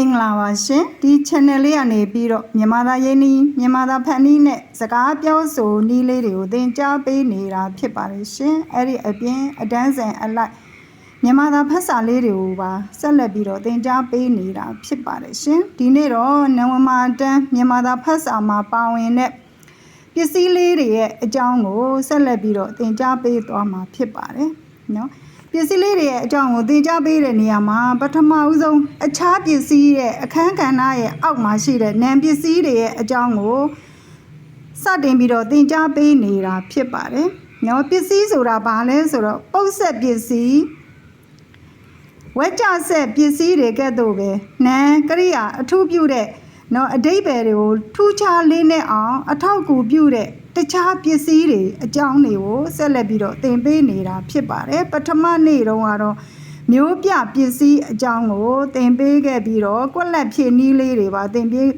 င်္ဂလာပါရှင်ဒီ channel လေးကနေပြီးတော့မြန်မာသားရင်းနှီးမြန်မာသားဖန်နီးနဲ့စကားပြောဆိုနည်းလေးတွေကိုသင်ကြားပေးနေတာဖြစ်ပါတယ်ရှင်အဲ့ဒီအပြင်အတန်းစဉ်အလိုက်မြန်မာသားဖတ်စာလေးတွေကိုပါဆက်လက်ပြီးတော့သင်ကြားပေးနေတာဖြစ်ပါတယ်ရှင်ဒီနေ့တော့နဝမာတန်းမြန်မာသားဖတ်စာမှာပါဝင်တဲ့ပစ္စည်းလေးတွေရဲ့အကြောင်းကိုဆက်လက်ပြီးတော့သင်ကြားပေးသွားမှာဖြစ်ပါတယ်နော် ပစ္စည်းလေးတွေရဲ့အကြောင်းကိုသင်ကြားပေးတဲ့နေရာမှာပထမဦးဆုံးအခြားပစ္စည်းရဲ့အခန်းကဏ္ဍရဲ့အောက်မှာရှိတဲ့နံပစ္စည်းတွေရဲ့အကြောင်းကိုစတင်ပြီးတော့သင်ကြားပေးနေတာဖြစ်ပါတယ်။နော်ပစ္စည်းဆိုတာဘာလဲဆိုတော့ပုတ်ဆက်ပစ္စည်းဝက်ကြဆက်ပစ္စည်းတွေကဲ့သို့ပဲနံကရိယာအထူးပြုတဲ့နော်အတိတ်ပဲတွေကိုထူးခြားလေးနဲ့အောင် အထောက်အကူပြုတဲ့ တခြားပစ္စည်းတွေအကြောင်းတွေကိုဆက်လက်ပြီးတော့သင်ပေးနေတာဖြစ်ပါတယ်ပထမနေ့တုန်းကတော့မျိုးပြပစ္စည်းအကြောင်းကိုသင်ပေးခဲ့ပြီးတော့ကွက်လက်ဖြည့်နည်းလေးတွေပါသင်ပေး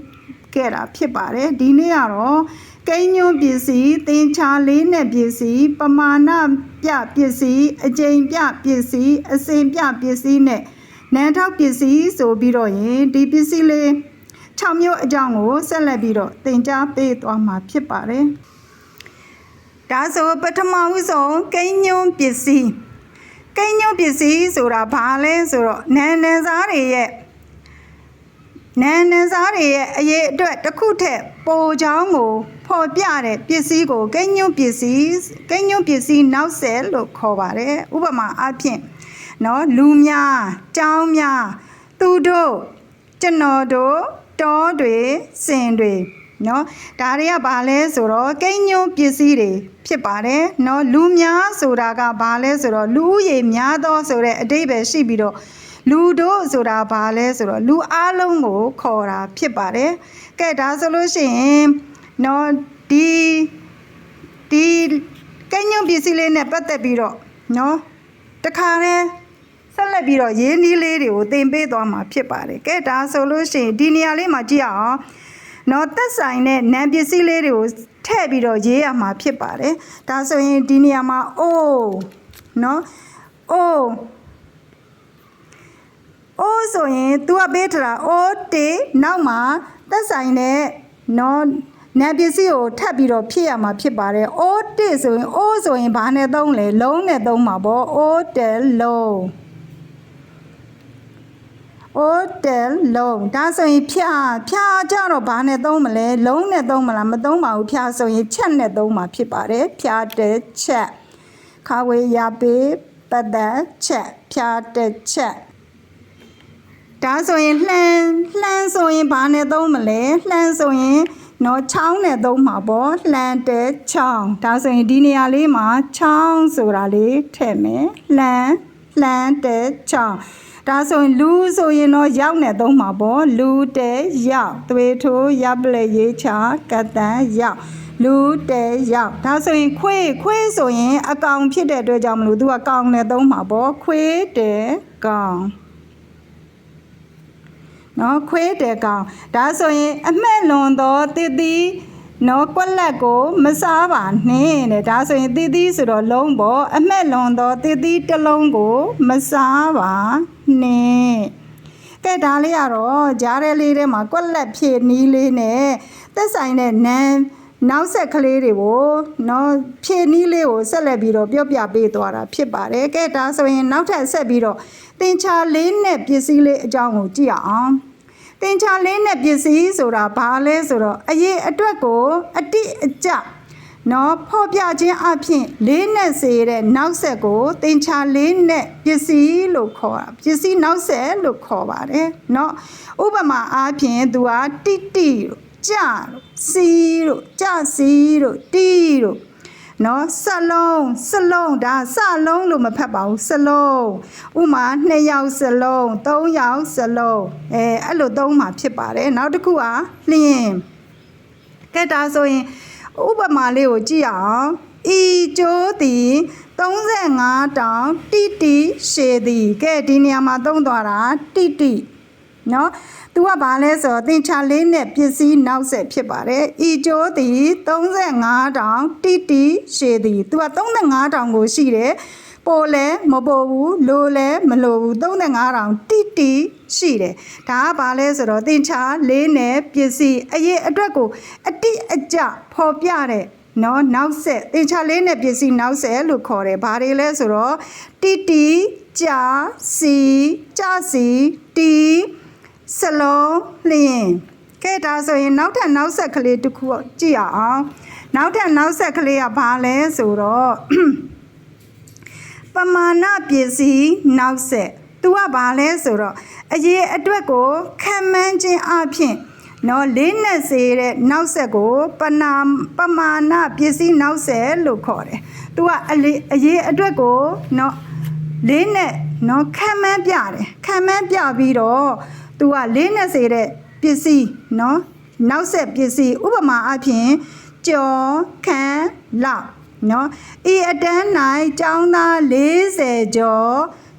ခဲ့တာဖြစ်ပါတယ်ဒီနေ့ကတော့ကိန်းညွန်းပစ္စည်းသင်္ချာလေးနဲ့ပစ္စည်းပမာဏပြပစ္စည်းအကျိန်ပြပစ္စည်းအစဉ်ပြပစ္စည်းနဲ့နန်းထောက်ပစ္စည်းဆိုပြီးတော့ရင်ဒီပစ္စည်းလေး6မျိုးအကြောင်းကိုဆက်လက်ပြီးတော့သင်ကြားပေးသွားမှာဖြစ်ပါတယ် ဒါဆိုပထမဦးဆုံးကိန်းညွန်းပစ္စည်းကိန်းညွန်းပစ္စည်းဆိုတာဘာလဲဆိုတော့နန်းနန်းစားတွေရဲ့နန်းနန်းစားတွေရဲ့အရေးအတွက်တစ်ခုထက်ပိုချောင်းကိုဖော်ပြတဲ့ပစ္စည်းကိုကိန်းညွန်းပစ္စည်းကိန်းညွန်းပစ္စည်းနောက်ဆက်လို့ခေါ်ပါတယ်ဥပမာအဖြစ်နော်လူများကြောင်းများသူတို့ကျွန်တော်တို့တောတွေစင်တွေ နော်ဒါတွေကဘာလဲဆိုတော့ကိန်းညွန်းပစ္စည်းတွေဖြစ်ပါတယ်နော်လူများဆိုတာကဘာလဲဆိုတော့လူဦးရေများသောဆိုတဲ့အတိတ်ပဲရှိပြီးတော့လူတို့ဆိုတာဘာလဲဆိုတော့လူအလုံးကိုခေါ်တာဖြစ်ပါတယ်ကဲဒါဆိုလို့ရှိရင်နော်ဒီဒီကိန်းညွန်းပစ္စည်းလေးနဲ့ပတ်သက်ပြီးတော့နော်တခါတည်းဆက်လက်ပြီးတော့ရင်းနှီးလေးတွေကိုသင်ပေးသွားမှာဖြစ်ပါတယ်ကဲဒါဆိုလို့ရှိရင်ဒီနေရာလေးမှာကြည့်အောင် နော်သက်ဆိုင်တဲ့နံပစ္စည်းလေးတွေကိုထည့်ပြီးတော့ရေးရမှာဖြစ်ပါတယ်ဒါဆိုရင်ဒီနေရာမှာအိုးနော်အိုးအိုးဆိုရင် तू ကပေးထားတာအိုးတေနောက်မှာသက်ဆိုင်တဲ့နော်နံပစ္စည်းကိုထပ်ပြီးတော့ဖြည့်ရမှာဖြစ်ပါတယ်အိုးတေဆိုရင်အိုးဆိုရင်ဘာနဲ့သုံးလဲလုံးနဲ့သုံးမှာပေါ့အိုးတဲလုံး hotel လုံးဒါဆိုရင်ဖြာဖြာကြတော့ဘာနဲ့သုံးမလဲလုံးနဲ့သုံးမလားမသုံးပါဘူးဖြာဆိုရင်ချက်နဲ့သုံးမှာဖြစ်ပါတယ်ဖြာတဲ့ချက်ခါဝေးရပေးပတ်သက်ချက်ဖြာတဲ့ချက်ဒါဆိုရင်လှမ်းလှမ်းဆိုရင်ဘာနဲ့သုံးမလဲလှမ်းဆိုရင်နော်ချောင်းနဲ့သုံးမှာပေါ့လှမ်းတဲ့ချောင်းဒါဆိုရင်ဒီနေရာလေးမှာချောင်းဆိုတာလေးထည့်မယ်လှမ်းလှမ်းတဲ့ချောင်း ဒါဆိုရင်လူဆိုရင်တော့ရောက်နေသုံးမှာပေါ့လူတဲ့ရောက်သွေးထိုးရပ်ပလက်ရေးချကတန်ရောက်လူတဲ့ရောက်ဒါဆိုရင်ခွေးခွေးဆိုရင်အကောင်ဖြစ်တဲ့အတွက်ကြောင့်မလို့သူကကောင်နဲ့သုံးမှာပေါ့ခွေးတဲ့ကောင်နော်ခွေးတဲ့ကောင်ဒါဆိုရင်အမှက်လွန်သောတည်တည် နော်ကွက်လက်ကိုမစားပါနဲ့တဲ့ဒါဆိုရင်တည်တည်ဆိုတော့လုံးပေါ့အမှက်လွန်သောတည်တည်တစ်လုံးကိုမစားပါနဲ့ကဲဒါလေးကတော့ကြားရဲလေးထဲမှာကွက်လက်ဖြည့်နီးလေးနဲ့သက်ဆိုင်တဲ့နန်းနောက်ဆက်ကလေးတွေကိုနော်ဖြည့်နီးလေးကိုဆက်လက်ပြီးတော့ပြောပြပေးသွားတာဖြစ်ပါတယ်ကဲဒါဆိုရင်နောက်ထပ်ဆက်ပြီးတော့တင်ချာလေးနဲ့ပစ္စည်းလေးအကြောင်းကိုကြည့်အောင် သင်္ချာလေးနဲ့ပစ္စည်းဆိုတာဘာလဲဆိုတော့အရေးအတွက်ကိုအတိအကျနော်ဖော်ပြခြင်းအပြင်လေးနဲ့စေတဲ့နောက်ဆက်ကိုသင်္ချာလေးနဲ့ပစ္စည်းလို့ခေါ်တာပစ္စည်းနောက်ဆက်လို့ခေါ်ပါတယ်နော်ဥပမာအားဖြင့်သူကတိတိကြတို့စီတို့ကြစီတို့တီတို့ နော်စလုံးစလုံးဒါစလုံးလို့မဖတ်ပါဘူးစလုံးဥမာ2ယောက်စလုံး3ယောက်စလုံးအဲအဲ့လိုသုံးမှာဖြစ်ပါတယ်နောက်တစ်ခုကလျင်ကဲဒါဆိုရင်ဥပမာလေးကိုကြည့်အောင်ဤကျိုးသည်35တောင်တိတိရှည်သည်ကဲဒီနေရာမှာသုံးသွားတာတိတိနော် သူကဘာလဲဆိုတော့သင်္ချာလေးနဲ့ပစ္စည်းနောက်ဆက်ဖြစ်ပါတယ်ဤကျိုးသည်35တောင်တိတိရှည်သည်သူက35တောင်ကိုရှိတယ်ပိုလဲမပိုဘူးလိုလဲမလိုဘူး35000တိတိရှိတယ်ဒါကဘာလဲဆိုတော့သင်္ချာလေးနဲ့ပစ္စည်းအရေးအတွက်ကိုအတိအကျဖော်ပြတဲ့နော်နောက်ဆက်သင်္ချာလေးနဲ့ပစ္စည်းနောက်ဆက်လို့ခေါ်တယ်ဘာတွေလဲဆိုတော့တိတိကြာစီကြာစီတီ စလုံးလျင်ကဲဒါဆိုရင်နောက်ထပ်နောက်ဆက်ကလေးတစ်ခုကြည့်ရအောင်နောက်ထပ်နောက်ဆက်ကလေးကဘာလဲဆိုတော့ပမာဏပစ္စည်းနောက်ဆက်သူကဘာလဲဆိုတော့အရေးအတွက်ကိုခံမှန်းခြင်းအဖြစ်နော်လေးနဲ့စေတဲ့နောက်ဆက်ကိုပနာပမာဏပစ္စည်းနောက်ဆက်လို့ခေါ်တယ်။သူကအလေးအရေးအတွက်ကိုနော်လေးနဲ့နော်ခံမှန်းပြတယ်ခံမှန်းပြပြီးတော့ သူကလေးနဲ့စေတဲ့ပစ္စည်းနော်နောက်ဆက်ပစ္စည်းဥပမာအဖြစ်ကြော်ခံလောက်နော်ဤအတန်း၌ကျောင်းသား40ကျော်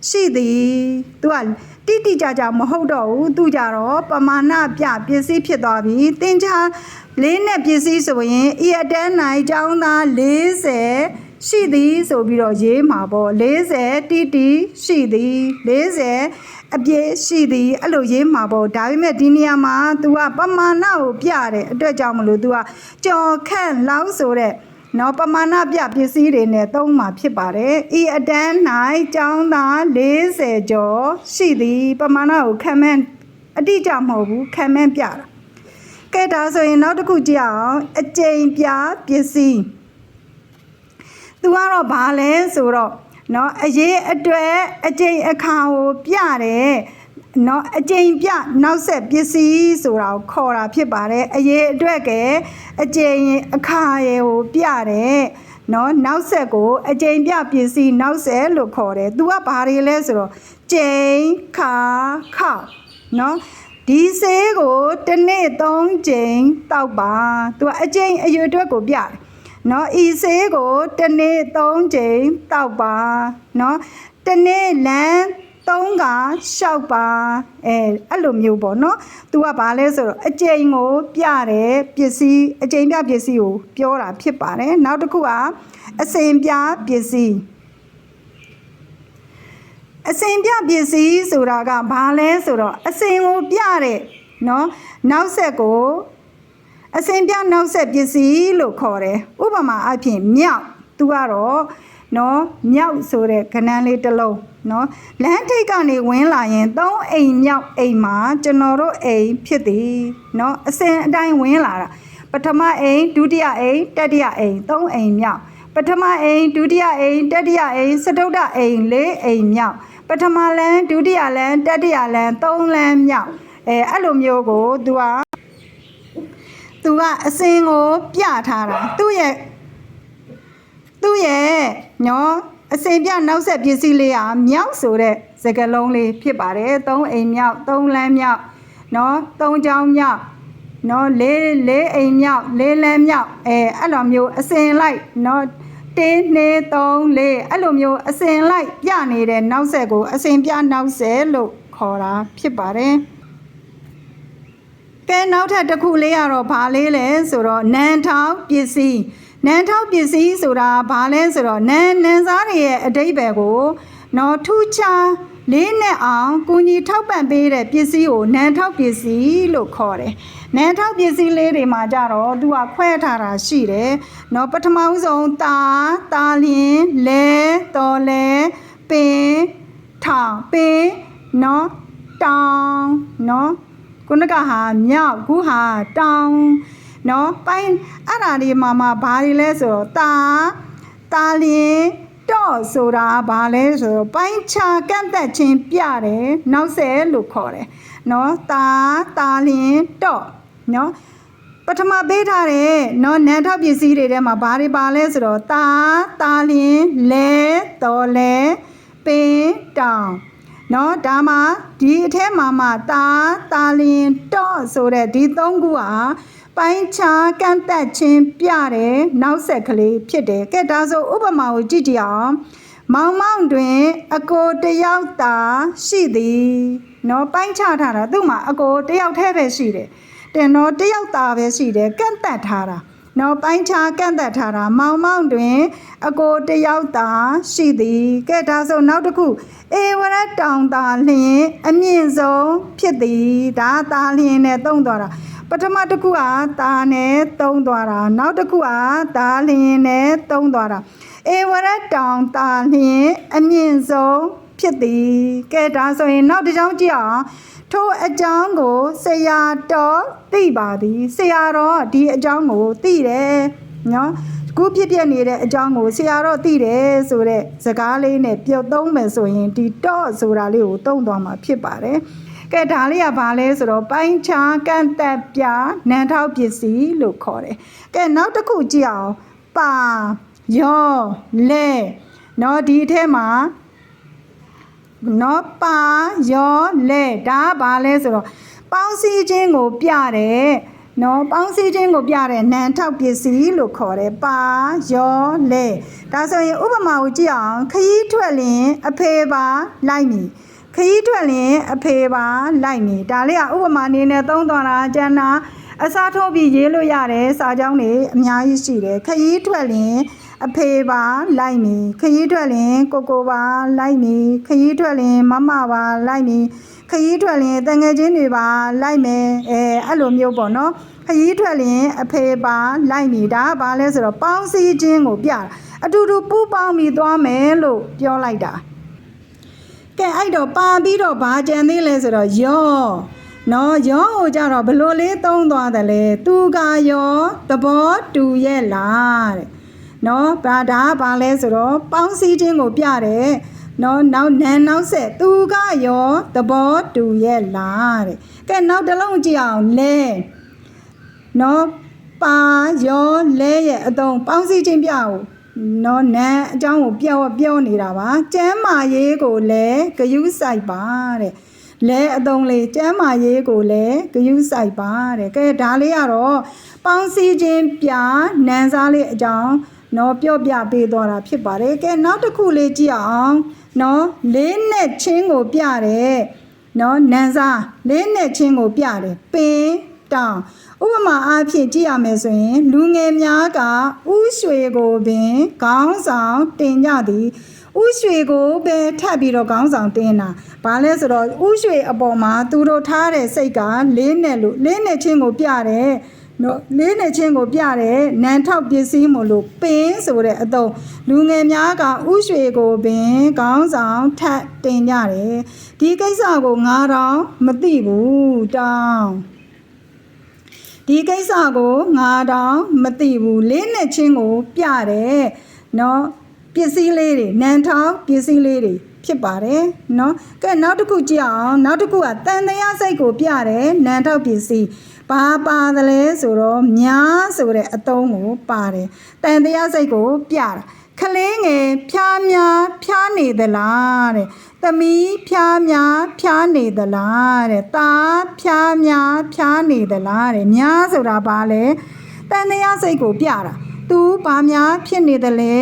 ရှိသည်သူကတိတိကျကျမဟုတ်တော့ဘူးသူကြတော့ပမာဏပြပစ္စည်းဖြစ်သွားပြီသင်္ချာလေးနဲ့ပစ္စည်းဆိုရင်ဤအတန်း၌ကျောင်းသား40 ရှိသည်ဆိုပြီးတော့ရေးမှာပေါ့40တိတိရှိသည်40အပြည့်ရှိသည်အဲ့လိုရေးမှာပေါ့ဒါပေမဲ့ဒီနေရာမှာ तू ကပမာဏကိုပြတဲ့အတွက်ကြောင့်မလို့ तू ကကြော်ခန့်လောက်ဆိုတဲ့နော်ပမာဏပြပစ္စည်းတွေနဲ့သုံးမှာဖြစ်ပါတယ်။ဤအတန်း၌ကျောင်းသား40ကျော်ရှိသည်ပမာဏကိုခံမှန်းအတိအကျမဟုတ်ဘူးခံမှန်းပြတာ။ကဲဒါဆိုရင်နောက်တစ်ခုကြည့်အောင်အကျိန်ပြပစ္စည်း။ तू ကတော့ဘာလဲဆိုတော့နော်အရေးအတွက်အကျိန်အခါကိုပြတယ်။နော်အကျိန်ပြနောက်ဆက်ပစ္စည်းဆိုတာကိုခေါ်တာဖြစ်ပါတယ်အရေးအတွက်ကအကျိန်အခါရေကိုပြတယ်နော်နောက်ဆက်ကိုအကျိန်ပြပစ္စည်းနောက်ဆက်လို့ခေါ်တယ်သူကဘာတွေလဲဆိုတော့ကျိန်ခါခောက်နော်ဒီဆေးကိုတစ်နေ့3ကြိမ်တောက်ပါသူကအကျိန်အရွယ်အတွက်ကိုပြတယ် နော်ဤဆေးကိုတစ်နေ့3ကြိမ်တောက်ပါနော်တစ်နေ့လမ်းသုံးကရှောက်ပါအဲအဲ့လိုမျိုးပေါ့နော်။ तू ကဘာလဲဆိုတော့အကျိန်ကိုပြတယ်ပစ္စည်းအကျိန်ပြပစ္စည်းကိုပြောတာဖြစ်ပါတယ်။နောက်တစ်ခုကအစင်ပြပစ္စည်းအစင်ပြပစ္စည်းဆိုတာကဘာလဲဆိုတော့အစင်ကိုပြတဲ့နော်နောက်ဆက်ကို အစင်ပြနောက်ဆက်ပစ္စည်းလို့ခေါ်တယ်။ဥပမာအဖြစ်မြောက် तू ကတော့နော်မြောက်ဆိုတဲ့ခဏန်းလေးတစ်လုံးနော်လမ်းထိပ်ကနေဝင်လာရင်သုံးအိမ်မြောက်အိမ်မှာကျွန်တော်တို့အိမ်ဖြစ်သည်နော်အစဉ်အတိုင်းဝင်လာတာပထမအိမ်ဒုတိယအိမ်တတိယအိမ်သုံးအိမ်မြောက်ပထမအိမ်ဒုတိယအိမ်တတိယအိမ်စတုတ္တအိမ်လေးအိမ်မြောက်ပထမလမ်းဒုတိယလမ်းတတိယလမ်းသုံးလမ်းမြောက်အဲအဲ့လိုမျိုးကို तू က သူကအစင်ကိုပြထားတာသူ့ရဲ့သူ့ရဲ့နော်အစင်ပြနောက်ဆက်ပစ္စည်းလေးဟာမြောက်ဆိုတဲ့စကားလုံးလေးဖြစ်ပါတယ်သုံးအိမ်မြောက်သုံးလမ်းမြောက်နော်သုံးချောင်းမြောက်နော်လေးလေးအိမ်မြောက်လေးလမ်းမြောက်အဲအဲ့လိုမျိုးအစင်လိုက်နော်တင်းနေ3လေးအဲ့လိုမျိုးအစင်လိုက်ပြနေတဲ့နောက်ဆက်ကိုအစင်ပြနောက်ဆက်လို့ခေါ်တာဖြစ်ပါတယ် ကဲနောက်ထပ်တစ်ခုလေးကတော့ဘာလေးလဲဆိုတော့နန်ထောင်းပစ္စည်းနန်ထောင်းပစ္စည်းဆိုတာဘာလဲဆိုတော့နန်နန်စားတွေရဲ့အတိတ်ပဲကိုနော်ထူးခြားလေးနဲ့အောင်ကုညီထောက်ပံ့ပေးတဲ့ပစ္စည်းကိုနန်ထောက်ပစ္စည်းလို့ခေါ်တယ်နန်ထောက်ပစ္စည်းလေးတွေမှာကြတော့သူကခွဲထားတာရှိတယ်နော်ပထမဦးဆုံးတာတာလင်းလဲတော်လဲပင်ထောင်ပင်နော်တောင်နော် ခုနကဟာမြောက်ခုဟာတောင်နော်ပိုင်းအဲ့ဒါတွေမှာမှာဘာတွေလဲဆိုတော့တာတာလင်တော့ဆိုတာဘာလဲဆိုတော့ပိုင်းခြားကန့်သက်ခြင်းပြတယ်နောက်ဆက်လို့ခေါ်တယ်နော်တာတာလင်တော့နော်ပထမပေးထားတယ်နော်နန်းထောက်ပစ္စည်းတွေထဲမှာဘာတွေပါလဲဆိုတော့တာတာလင်လဲတော်လဲပင်တောင် နော်ဒါမှဒီအထဲမှာမှတာတာလင်တော့ဆိုတဲ့ဒီသုံးခုဟာပိုင်းခြားကန့်သက်ခြင်းပြတဲ့နောက်ဆက်ကလေးဖြစ်တယ်ကဲဒါဆိုဥပမာကိုကြည့်ကြည့်အောင်မောင်မောင်တွင် အကိုတယောက်သာရှိသည်နော်ပိုင်းခြားထားတာသူ့မှာအကိုတယောက်တည်းပဲရှိတယ်တဲ့နော်တယောက်သာပဲရှိတယ်ကန့်သက်ထားတာ နော်ပိုင်းခြားကန့်သက်ထားတာမောင်မောင်တွင် အကိုတယောက်သာရှိသည်ကဲဒါဆိုနောက်တစ်ခုအေဝရတောင်သာလျင်အမြင့်ဆုံးဖြစ်သည်ဒါသာလျင်နဲ့သုံးသွားတာပထမတစ်ခုကသာနဲ့သုံးသွားတာနောက်တစ်ခုကသာလျင်နဲ့သုံးသွားတာအေဝရတောင်သာလျင်အမြင့်ဆုံးဖြစ်သည်ကဲဒါဆိုရင်နောက်တစ်ကြောင်းကြည့်အောင် ထိုအကြောင်းကိုဆရာတော်သိပါသည်ဆရာတော်ဒီအကြောင်းကိုသိတယ်နော်ခုဖြစ်ပြနေတဲ့အကြောင်းကိုဆရာတော်သိတယ်ဆိုတဲ့စကားလေးနဲ့ပြုတ်သုံးမယ်ဆိုရင်ဒီတော့ဆိုတာလေးကိုသုံးသွားမှာဖြစ်ပါတယ်ကဲဒါလေးကဘာလဲဆိုတော့ပိုင်းခြားကန့်သက်ပြနန်ထောက်ပစ္စည်းလို့ခေါ်တယ်ကဲနောက်တစ်ခုကြည့်အောင်ပါယောလဲနော်ဒီအထဲမှာ နော်ပါရောလဲဒါကဘာလဲဆိုတော့ပေါင်းစည်းခြင်းကိုပြတယ်နော်ပေါင်းစည်းခြင်းကိုပြတဲ့နံထောက်ပစ္စည်းလို့ခေါ်တယ်ပါရောလဲဒါဆိုရင်ဥပမာကိုကြည့်အောင်ခရီးထွက်လင် အဖေပါလိုက်မည်ခရီးထွက်လင်အဖေပါလိုက်မည်ဒါလေးကဥပမာအနေနဲ့သုံးသွားတာကျန်တာအစားထိုးပြီးရေးလို့ရတယ်စာကြောင်းတွေအများကြီးရှိတယ်ခရီးထွက်လင် အဖေပါလိုက်မည်ခရီးထွက်လင်ကိုကိုပါလိုက်မည်ခရီးထွက်လင်မမပါလိုက်မည်ခရီးထွက်လင်တငယ်ချင်းတွေပါလိုက်မယ်အဲအဲ့လိုမျိုးပေါ့နော်ခရီးထွက်လင်အဖေပါလိုက်မည်ဒါကဘာလဲဆိုတော့ပေါင်းစည်းခြင်းကိုပြတာအတူတူပူးပေါင်းပြီးသွားမယ်လို့ပြောလိုက်တာကဲအဲ့တော့ပါပြီးတော့ဘာကြံသေးလဲဆိုတော့ယောနော်ယောကိုကြတော့ဘယ်လို့လေးသုံးသွားတယ်လဲသူကယောသဘောတူရဲ့လားတဲ့ နော်ဘာဒါကဘာလဲဆိုတော့ပေါင်းစည်းခြင်းကိုပြတယ်နော်နောက်နန်နောက်ဆက်သူကယောသဘောတူရဲ့လားတဲ့ကဲနောက်တစ်လုံးကြည့်အောင်လဲနော်ပါယောလဲရဲ့အတုံးပေါင်းစည်းခြင်းပြအောင်နော်နန်းအကြောင်းကိုပြောပြောနေတာပါကျမ်းမာရေးကိုလည်းဂယုဆိုင်ပါတဲ့လဲအတုံးလေးကျမ်းမာရေးကိုလည်းဂယုဆိုင်ပါတဲ့ကဲဒါလေးကတော့ပေါင်းစည်းခြင်းပြနန်းစားလေးအကြောင်း နော်ပြောပြပေးသွားတာဖြစ်ပါတယ်ကဲနောက်တစ်ခုလေးကြည့်အောင်နော်လေးနဲ့ချင်းကိုပြတယ်နော်နန်းစားလေးနဲ့ချင်းကိုပြတယ်ပင်တောင်ဥပမာအားဖြင့်ကြည့်ရမယ်ဆိုရင် လူငယ်များကဥရွှေကိုပင်ခေါင်းဆောင်တင်ကြသည်ဥရွှေကိုပဲထပ်ပြီးတော့ခေါင်းဆောင်တင်တာဘာလဲဆိုတော့ဥရွှေအပေါ်မှာသူတို့ထားတဲ့စိတ်ကလေးနဲ့လို့လေးနဲ့ချင်းကိုပြတယ် နော်လေးနဲ့ချင်းကိုပြတယ်နန်ထောက်ပစ္စည်းမို့လို့ပင်ဆိုတဲ့အတုံးလူငယ်များကဥရွှေကိုပင်ခေါင်းဆောင်ထပ်တင်ကြတယ်ဒီကိစ္စကိုငါတော့မသိဘူးတောင်း ဒီကိစ္စကိုငါတောင်မသိဘူးလေးနဲ့ချင်းကိုပြတယ်เนาะပစ္စည်းလေးတွေနန်ထောင်ပစ္စည်းလေးတွေဖြစ်ပါတယ်เนาะကဲနောက်တစ်ခုကြည့်အောင်နောက်တစ်ခုကတန်တရားစိတ်ကိုပြတယ်နန်ထောက်ပစ္စည်း ဘာပါသလဲဆိုတော့များဆိုတဲ့အသုံးကိုပါတယ်တန်တရားစိတ်ကိုပြတာခလေးငယ်ဖျားများဖျားနေသလားတဲ့သမီးဖျားများဖျားနေသလားတဲ့သားဖျားများဖျားနေသလားတဲ့များဆိုတာဘာလဲတန်တရားစိတ်ကိုပြတာ तू ဘာများဖြစ်နေသလဲ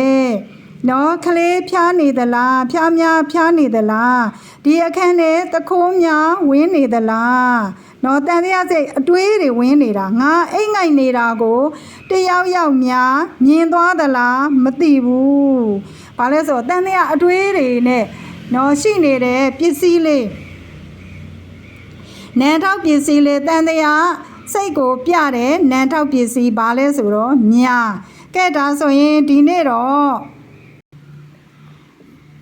နော်ခလေးဖျားနေသလားဖျားများဖျားနေသလားဒီအခန်းထဲသခိုးများဝင်းနေသလား နော်တန်တရားစိတ်အတွေးတွေဝင်းနေတာငါအိတ်ငိုက်နေတာကိုတယောက်ယောက်များမြင်သွားသလားမသိဘူးဘာလဲဆိုတော့တန်တရားအတွေးတွေနဲ့နော်ရှိနေတဲ့ပစ္စည်းလေးနန်ထောက်ပစ္စည်းလေးတန်တရားစိတ်ကိုပြတယ်နန်ထောက်ပစ္စည်းဘာလဲဆိုတော့မြာကဲဒါဆိုရင်ဒီနေ့တော့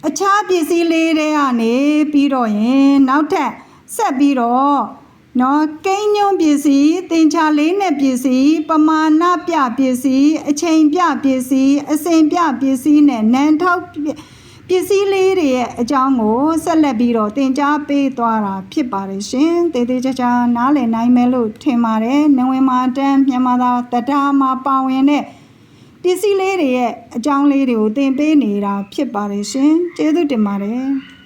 အခြားပစ္စည်းလေးတွေကနေပြီးတော့ရင်နောက်ထပ်ဆက်ပြီးတော့ နော်ကိန်းညွန့်ပစ္စည်းတင်ချလေးနဲ့ပစ္စည်းပမာဏပြပစ္စည်းအချိန်ပြပစ္စည်းအစဉ်ပြပစ္စည်းနဲ့နန်ထောက်ပပစ္စည်းလေးတွေရဲ့အကြောင်းကိုဆက်လက်ပြီးတော့တင် जा ပေးသွားတာဖြစ်ပါတယ်ရှင်တေးသေးချာချာနားလည်နိုင်မယ်လို့ထင်ပါတယ်နဝင်မာတန်းမြန်မာသာတရားမှာပါဝင်တဲ့ပစ္စည်းလေးတွေရဲ့အကြောင်းလေးတွေကိုသင်ပေးနေတာဖြစ်ပါတယ်ရှင်ကျေးဇူးတင်ပါတယ်